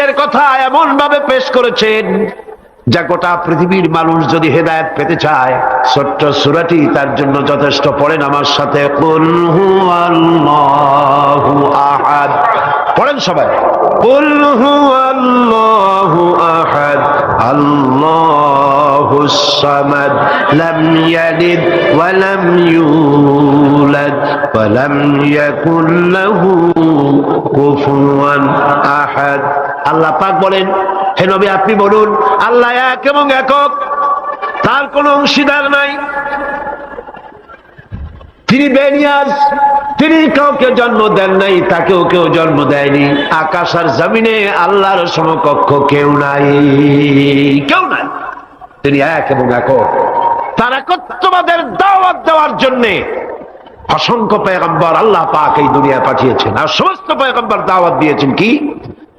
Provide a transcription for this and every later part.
সত্যের কথা এমন ভাবে পেশ করেছেন, যা গোটা পৃথিবীর মানুষ যদি হেদায়েত পেতে চায়, ছোট্ট সুরাটি তার জন্য যথেষ্ট পড়েন আমার সাথে। পড়েন সবাই। কুল আহাদ। আল্লাহুস সামাদ। লাম ইয়ালিদ ওয়া লাম ইউলাদ। ওয়া লাম ইয়াকুল লাহু কুফুয়ান। আহাদ আল্লাহ পাক বলেন, হে নবী আপনি বলুন, আল্লাহ এক এবং একক, তার কোনো অংশীদার নাই। তিনি বেনিয়াজ, তিনি কাউকে জন্ম দেন নাই, তাকেও কেউ জন্ম দেয়নি। আকাশ আর জমিনে আল্লাহর সমকক্ষ কেউ নাই। কেউ নাই। তিনি এক এবং একক। তার একত্ববাদের দাওয়াত দেওয়ার জন্যে অসংখ্য পেগম্বর আল্লাহ পাক এই দুনিয়া পাঠিয়েছেন। আর সমস্ত পেগম্বর দাওয়াত দিয়েছেন কি?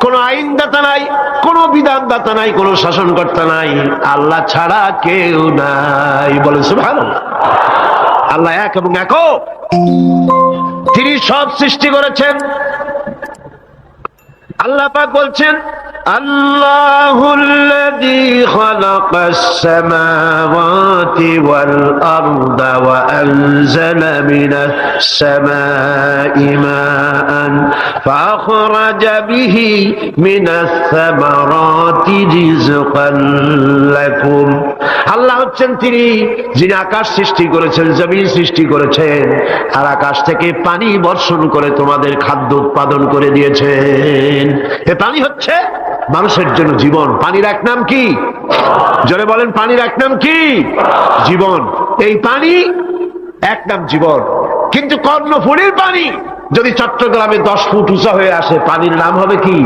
কোন আইনদাতা নাই, কোন বিধানদাতা নাই, কোন শাসনকর্তা নাই। আল্লাহ ছাড়া কেউ নাই। বলে ভালো আল্লাহ এক এবং এক তিনি সব সৃষ্টি করেছেন। আল্লাহ পাক বলছেন মিনাস আল্লাহ হচ্ছেন তিনি, যিনি আকাশ সৃষ্টি করেছেন, জমিন সৃষ্টি করেছেন, আর আকাশ থেকে পানি বর্ষণ করে তোমাদের খাদ্য উৎপাদন করে দিয়েছেন। এ পানি হচ্ছে মানুষের জন্য জীবন। পানির এক নাম কি? জোরে বলেন, পানির এক নাম কি? জীবন। এই পানি এক নাম জীবন। কিন্তু কর্ণফুলির পানি, যদি চট্টগ্রামে দশ ফুট উঁচা হয়ে আসে, পানির নাম হবে কি?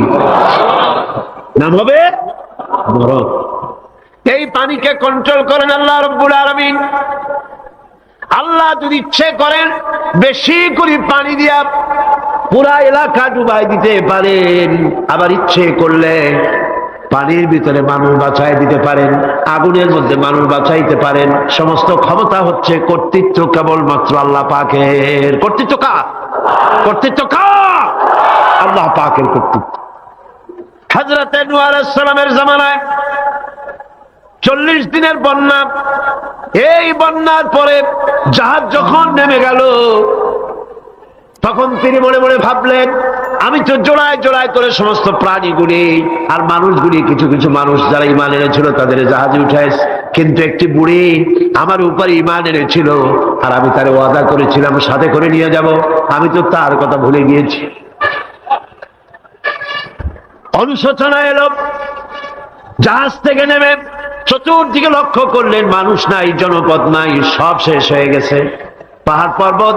নাম হবে মরদ এই পানিকে কন্ট্রোল করেন আল্লাহ রব্বুল আলমিন। আল্লাহ যদি ইচ্ছে করেন, বেশি করে পানি দিয়া পুরা এলাকা ডুবাই দিতে পারেন। আবার ইচ্ছে করলে পানির ভিতরে মানুষ বাঁচাই দিতে পারেন, আগুনের মধ্যে মানুষ বাঁচাইতে পারেন। সমস্ত ক্ষমতা হচ্ছে কর্তৃত্ব কেবলমাত্র আল্লাহ পাকের। কর্তৃত্ব কা কর্তৃত্ব কা আল্লাহ পাকের কর্তৃত্ব। হাজরত সালামের জামানায় চল্লিশ দিনের বন্যা, এই বন্যার পরে জাহাজ যখন নেমে গেল তখন তিনি মনে মনে ভাবলেন, আমি তো জোড়ায় জোড়ায় করে সমস্ত প্রাণীগুলি আর মানুষগুলি, কিছু কিছু মানুষ যারা ইমান এনেছিল তাদের জাহাজে উঠায় কিন্তু একটি বুড়ি আমার উপর ইমান এনেছিল আর আমি তার ওয়াদা করেছিলাম, সাথে করে নিয়ে যাব। আমি তো তার কথা ভুলে গিয়েছি। অনুশোচনা এলো। জাহাজ থেকে নেমে চতুর্দিকে লক্ষ্য করলেন, মানুষ নাই, জনপদ নাই, সব শেষ হয়ে গেছে। পাহাড় পর্বত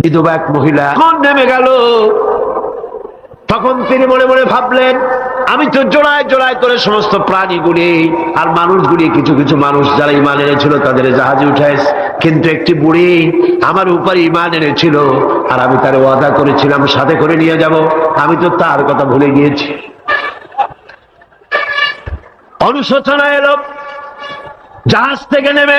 বিধবা এক মহিলা কোন নেমে গেল, তখন তিনি মনে মনে ভাবলেন, আমি তো জোড়ায় জোড়ায় করে সমস্ত প্রাণীগুলি আর মানুষগুলি, কিছু কিছু মানুষ যারা ইমান এনেছিল তাদের জাহাজে উঠায় কিন্তু একটি বুড়ি আমার উপরে ইমান এনেছিল আর আমি তার ওয়াদা করেছিলাম, সাথে করে নিয়ে যাব। আমি তো তার কথা ভুলে গিয়েছি। অনুশোচনা এলো, জাহাজ থেকে নেমে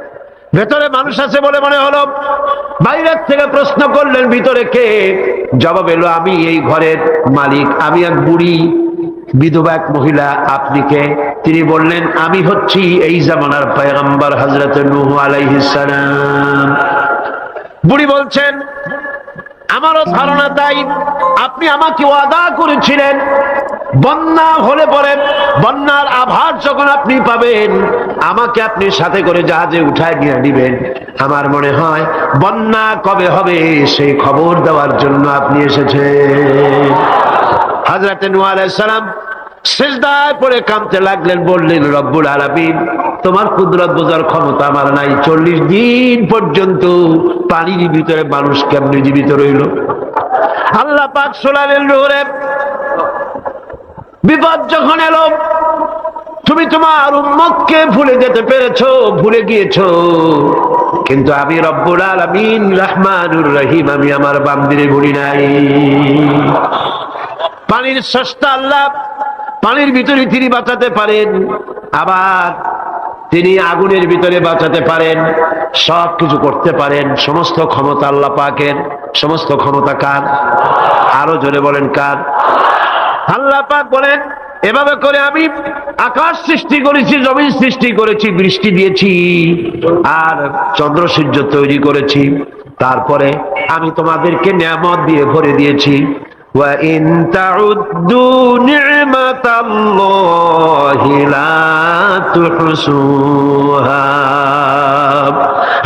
ভেতরে মানুষ আছে বলে মনে হলো। বাইরের থেকে প্রশ্ন করলেন, ভিতরে কে? জবাব এলো, আমি এই ঘরের মালিক। আমি এক বুড়ি, বিধবা এক মহিলা। আপনি কে? তিনি বললেন, আমি হচ্ছি এই জামানার পয়গম্বর হজরত নূহ আলাইহিস সালাম। বুড়ি বলছেন, আমারও ধারণা তাই। আপনি আমাকে ওয়াদা করেছিলেন বন্যা হলে পরে বন্যার আভার যখন আপনি পাবেন, আমাকে আপনি সাথে করে জাহাজে উঠায় নিয়ে দিবেন আমার মনে হয় বন্যা কবে হবে সেই খবর দেওয়ার জন্য আপনি এসেছেন। হাজরাতে সালাম সেজদায় পড়ে কাঁদতে লাগলেন, বললেন, রব্বুল আলামিন, তোমার কুদরত বোঝার ক্ষমতা আমার নাই। চল্লিশ দিন পর্যন্ত পানির ভিতরে মানুষ কেমনি জীবিত রইল? আল্লাহ পাক শোনালেন রোহরে বিপদ যখন এলো, তুমি তোমার উম্মতকে ভুলে যেতে পেরেছ, ভুলে গিয়েছ। কিন্তু আমি রব্বুল আলামিন রহমানুর রহিম, আমি আমার বান্দিরে ভুলি নাই। পানির সস্তা আল্লাহ পানির ভিতরে তিনি বাঁচাতে পারেন, আবার তিনি আগুনের ভিতরে বাঁচাতে পারেন, সব কিছু করতে পারেন। সমস্ত ক্ষমতা আল্লাহ পাকের, সমস্ত ক্ষমতা কার? আরও জোরে বলেন কার? আল্লাহ পাক বলেন, এভাবে করে আমি আকাশ সৃষ্টি করেছি, জমিন সৃষ্টি করেছি, বৃষ্টি দিয়েছি, আর চন্দ্র সূর্য তৈরি করেছি। তারপরে আমি তোমাদেরকে নিয়ামত দিয়ে ভরে দিয়েছি।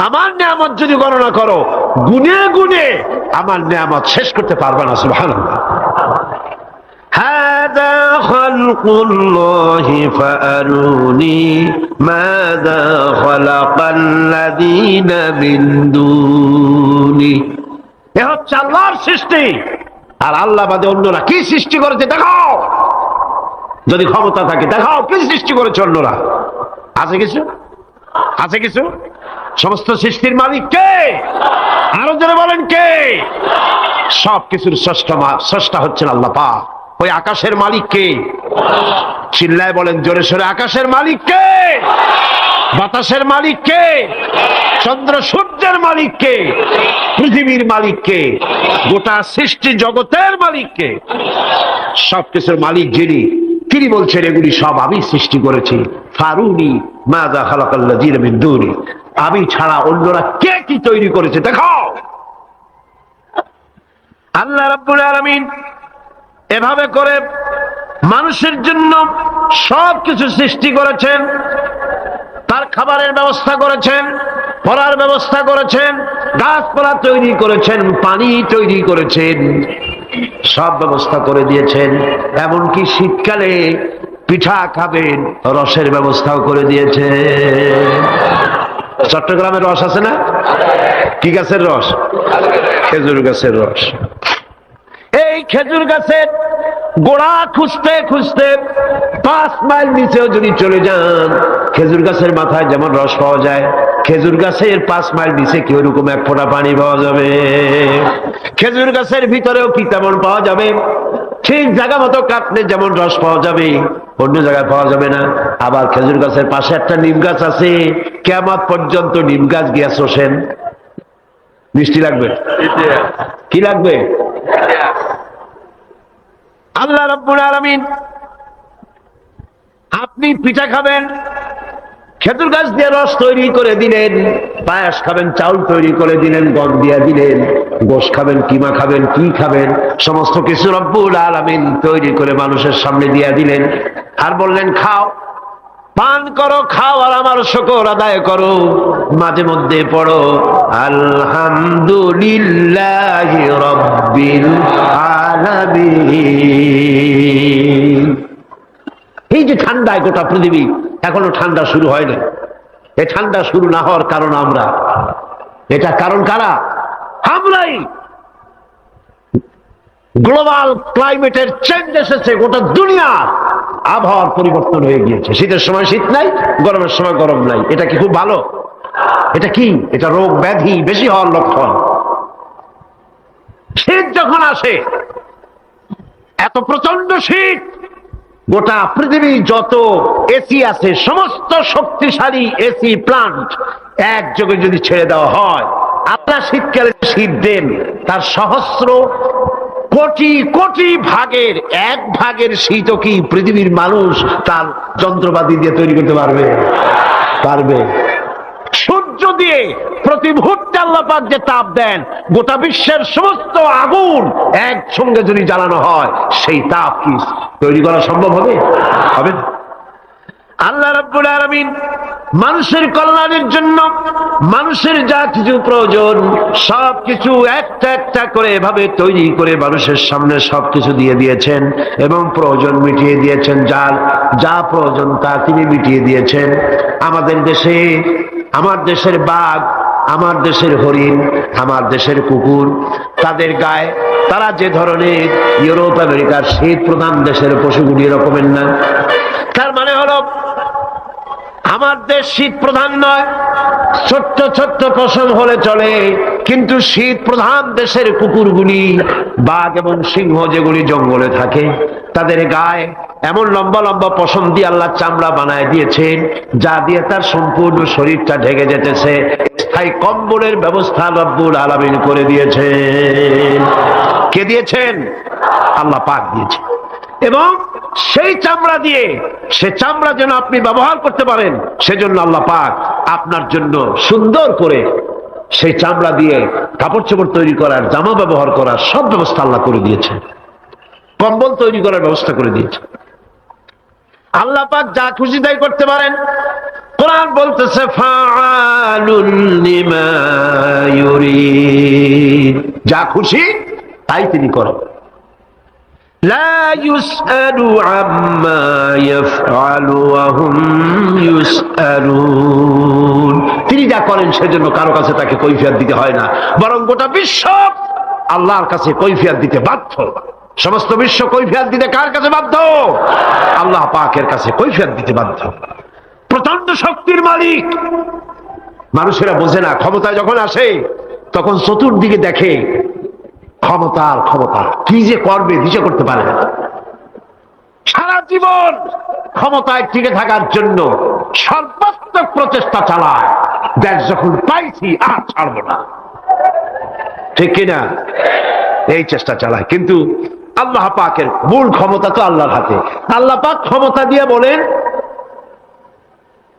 আমার নিয়ামত যদি গণনা করো, গুনে গুনে আমার নিয়ামত শেষ করতে পারবে না, সুবহানাল্লাহ। خلق الله فأروني ماذا خلق الذين من دوني এ হচ্ছে আল্লাহর সৃষ্টি আর আল্লাহ বাদে অন্যরা কি সৃষ্টি করেছে দেখাও যদি ক্ষমতা থাকে দেখাও কি সৃষ্টি করেছে অন্যরা আছে কিছু আছে কিছু সমস্ত সৃষ্টির মালিক কে আরো জোরে বলেন কে সব কিছুর স্রষ্টা মা- স্রষ্টা হচ্ছেন আল্লাহ পা ওই আকাশের মালিক কে? চিল্লায় বলেন, জোরে সোরে, আকাশের মালিক কে? বাতাসের মালিক কে? চন্দ্র সূর্যের মালিক কে? পৃথিবীর মালিক কে? গোটা সৃষ্টি জগতের মালিক কে? সবকিছুর মালিক যিনি, তিনি বলছেন, এগুলি সব আমি সৃষ্টি করেছি। ফারুনি মাদা খালাকাল্লা জিরমিন দুনি আমি ছাড়া অন্যরা কে কি তৈরি করেছে দেখো আল্লাহ রাব্বুল আলামিন এভাবে করে মানুষের জন্য সব কিছু সৃষ্টি করেছেন, তার খাবারের ব্যবস্থা করেছেন, পড়ার ব্যবস্থা করেছেন, গাছপালা তৈরি করেছেন, পানি তৈরি করেছেন, সব ব্যবস্থা করে দিয়েছেন। এমনকি শীতকালে পিঠা খাবেন, রসের ব্যবস্থাও করে দিয়েছে চট্টগ্রামের রস আছে না? কি গাছের রস? খেজুর গাছের রস। এই খেজুর গাছের গোড়া খুঁজতে খুঁজতে পাঁচ মাইল নিচেও যদি চলে যান খেজুর গাছের মাথায় যেমন রস পাওয়া যায় খেজুর গাছের পাঁচ মাইল নিচে কি ওরকম এক ফোঁটা পানি পাওয়া যাবে? খেজুর গাছের ভিতরেও কি তেমন পাওয়া যাবে? ঠিক জায়গা মতো কাটলে যেমন রস পাওয়া যাবে অন্য জায়গায় পাওয়া যাবে না। আবার খেজুর গাছের পাশে একটা নিম গাছ আছে কেমন পর্যন্ত নিম গাছ গিয়া শোষেন। মিষ্টি লাগবে? কি লাগবে? আল্লাহ রব্বুল আলমিন, আপনি পিঠা খাবেন, খেজুর গাছ দিয়ে রস তৈরি করে দিলেন, পায়াস খাবেন, চাউল তৈরি করে দিলেন, গম দিয়ে দিলেন গোস খাবেন, কিমা খাবেন, কি খাবেন, সমস্ত কিছু রব্বুল আলমিন তৈরি করে মানুষের সামনে দিয়ে দিলেন। আর বললেন, খাও। পান করো, খাও আর আমার শকর আদায় করো। মাঝে মধ্যে পড়ো, আলহামদুলিল্লাহ রব্বিল এই যে ঠান্ডায় গোটা পৃথিবী, এখনও ঠান্ডা শুরু হয় না এই ঠান্ডা শুরু না হওয়ার কারণ আমরা। এটা কারণ কারা? আমরাই। গ্লোবাল ক্লাইমেটের চেঞ্জ এসেছে গোটা দুনিয়ার। আবহাওয়ার পরিবর্তন হয়ে গিয়েছে। শীতের সময় শীত নাই, গরমের সময় গরম নাই। এটা কি খুব ভালো? এটা কি? এটা রোগ ব্যাধি বেশি হওয়ার লক্ষণ। শীত যখন আসে, এত প্রচণ্ড শীত, গোটা পৃথিবী যত এসি আছে, সমস্ত শক্তিশালী এসি প্লান্ট একযোগে যদি ছেড়ে দেওয়া হয়, আপনার শীতকালে শীত দেন, তার সহস্র কোটি কোটি ভাগের এক ভাগের শীত কি পৃথিবীর মানুষ তার যন্ত্রপাতি দিয়ে তৈরি করতে পারবে? পারবে। সূর্য দিয়ে প্রতি মুহূর্তে আল্লাহ পাক যে তাপ দেন, গোটা বিশ্বের সমস্ত আগুন একসঙ্গে যদি জ্বালানো হয়, সেই তাপ কি তৈরি করা সম্ভব হবে? হবে। আল্লাহ রাব্বুল আলামিন মানুষের কল্যাণের জন্য, মানুষের যা কিছু প্রয়োজন সব কিছু একটা একটা করে এভাবে তৈরি করে মানুষের সামনে সব কিছু দিয়ে দিয়েছেন এবং প্রয়োজন মিটিয়ে দিয়েছেন। যার যা প্রয়োজন তা তিনি মিটিয়ে দিয়েছেন। আমাদের দেশে, আমার দেশের বাঘ, আমার দেশের হরিণ, আমার দেশের কুকুর, তাদের গায়ে তারা যে ধরনের ইউরোপ, আমেরিকার শীত প্রধান দেশের পশুগুলি এরকমের না। তার মানে হলো আমার দেশ শীত প্রধান নয়। ছোট্ট ছোট্ট পশম হলে চলে। কিন্তু শীত প্রধান দেশের কুকুরগুলি, বাঘ এবং সিংহ যেগুলি জঙ্গলে থাকে, তাদের গায়ে এমন লম্বা লম্বা পশম দিয়ে আল্লাহ চামড়া বানায় দিয়েছেন, যা দিয়ে তার সম্পূর্ণ শরীরটা ঢেকে যেতেছে। স্থায়ী কম্বলের ব্যবস্থা রব্বুল আলামিন করে দিয়েছেন। কে দিয়েছেন? আল্লাহ পাক দিয়েছেন। এবং সেই চামড়া দিয়ে, সে চামড়া যেন আপনি ব্যবহার করতে পারেন, সেজন্য আল্লাহ পাক আপনার জন্য সুন্দর করে সেই চামড়া দিয়ে কাপড় চোপড় তৈরি করার, জামা ব্যবহার করার সব ব্যবস্থা আল্লাহ করে দিয়েছেন। কম্বল তৈরি করার ব্যবস্থা করে দিয়েছে আল্লাহ পাক যা খুশি তাই করতে পারেন। কোরআন বলতেছে যা খুশি তাই তিনি করেন। لا يسأل عما يفعل وهم يسألون তিনি যা করেন সেজন্য কারো কাছে তাকে কৈফিয়ত দিতে হয় না বরং গোটা বিশ্ব আল্লাহর কাছে কৈফিয়ত দিতে বাধ্য সমস্ত বিশ্ব কৈফিয়ত দিতে কার কাছে বাধ্য আল্লাহ পাকের কাছে কৈফিয়ত দিতে বাধ্য প্রচন্ড শক্তির মালিক মানুষেরা বোঝে না ক্ষমতায় যখন আসে তখন চতুর্দিকে দেখে ক্ষমতার ক্ষমতা। কি যে করবে, দিশে করতে পারে না। সারা জীবন ক্ষমতায় টিকে থাকার জন্য সর্বাত্মক প্রচেষ্টা চালায়। দেশ যখন পাইছি, আর ছাড়বো না। ঠিক কিনা এই চেষ্টা চালায়। কিন্তু আল্লাহ পাকের মূল ক্ষমতা তো আল্লাহর হাতে। আল্লাহ পাক ক্ষমতা দিয়ে বলেন,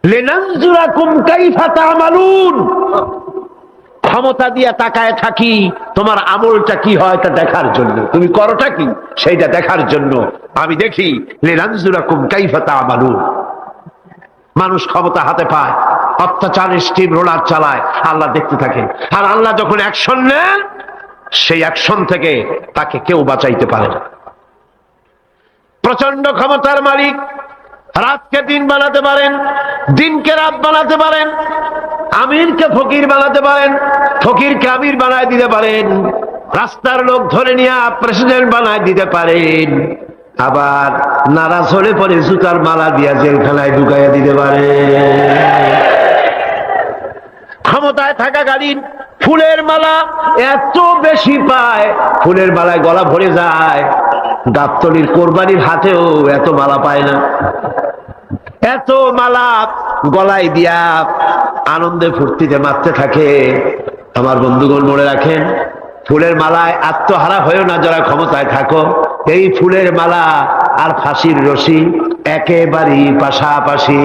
লেনানজুরাকুম কাইফা তামালুন। ক্ষমতা দিয়া তাকায় থাকি, তোমার আমলটা কি হয় তা দেখার জন্য। তুমি করোটা কি? সেইটা দেখার জন্য। আমি দেখি মানুষ ক্ষমতা হাতে পায়, অত্যাচারের স্টিম রোলার চালায়, আল্লাহ দেখতে থাকে। আর আল্লাহ যখন অ্যাকশন নেন সেই অ্যাকশন থেকে তাকে কেউ বাঁচাইতে পারে না। প্রচণ্ড ক্ষমতার মালিক রাতকে দিন বানাতে পারেন, দিনকে রাত বানাতে পারেন, আমিরকে ফকির বানাতে পারেন, ফকিরকে আমির বানায় দিতে পারেন, রাস্তার লোক ধরে নিয়ে প্রেসিডেন্ট বানায় দিতে পারেন, আবার নারাজ হলে পরে জুতার মালা দিয়া জেলখানায় ঢুকাইয়া দিতে পারে। ক্ষমতায় থাকা থাকাকালীন ফুলের মালা এত বেশি পায়, ফুলের মালায় গলা ভরে যায়। গাবতলির কোরবানির হাতেও এত মালা পায় না। এত মালা গলায় দিয়া আনন্দে ফুর্তিতে মারতে থাকে। আমার বন্ধুগণ মনে রাখেন, ফুলের মালায় আত্মহারা হয়েও না, যারা ক্ষমতায় থাকো। এই ফুলের মালা আর ফাঁসির রশি একেবারেই পাশাপাশি।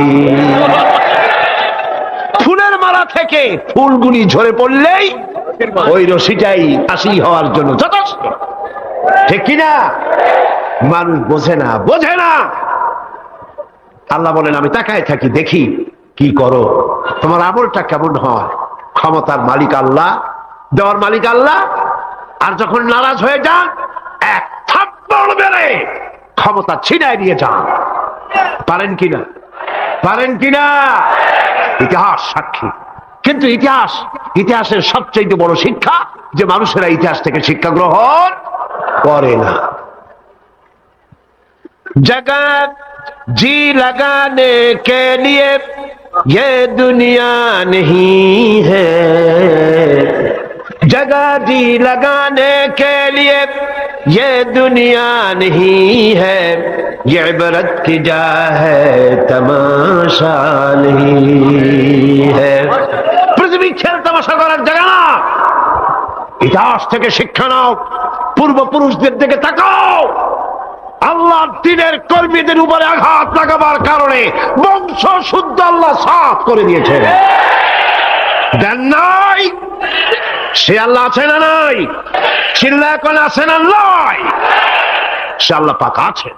ফুলের মালা থেকে ফুলগুলি ঝরে পড়লেই ওই রশিটাই ফাঁসি হওয়ার জন্য যথেষ্ট। ঠিক কিনা? মানুষ বোঝে না বোঝে না। আল্লাহ বলেন, আমি তাকায় থাকি, দেখি কি করো। তোমার আমলটা কেমন হয়? ক্ষমতার মালিক আল্লাহ, দেওয়ার মালিক আল্লাহ, আর যখন নারাজ হয়ে যান, এক থাপ্পড় মেরে ক্ষমতা ছিনায় দিয়ে যান। পারেন কিনা? পারেন কিনা? ইতিহাস সাক্ষী। কিন্তু ইতিহাস, ইতিহাসের সবচেয়ে বড় শিক্ষা যে মানুষেরা ইতিহাস থেকে শিক্ষা গ্রহণ করে না जगत जी लगाने के लिए ये दुनिया नहीं है जगह जी लगाने के लिए ये दुनिया नहीं है ये इबरत की जा है तमाशा नहीं है পৃথিবী খেল তামাশা করার জায়গা না ইতিহাস থেকে শিক্ষা নাও পূর্বপুরুষদের দিকে তাকাও। আল্লাহ দিনের কর্মীদের উপরে আঘাত লাগাবার কারণে বংশ শুদ্ধ আল্লাহ সাফ করে দিয়েছে। দেন নাই? সে আল্লাহ আছে না নাই? চিল্লা এখন আছে না নয় সে আল্লাহ পাক আছে।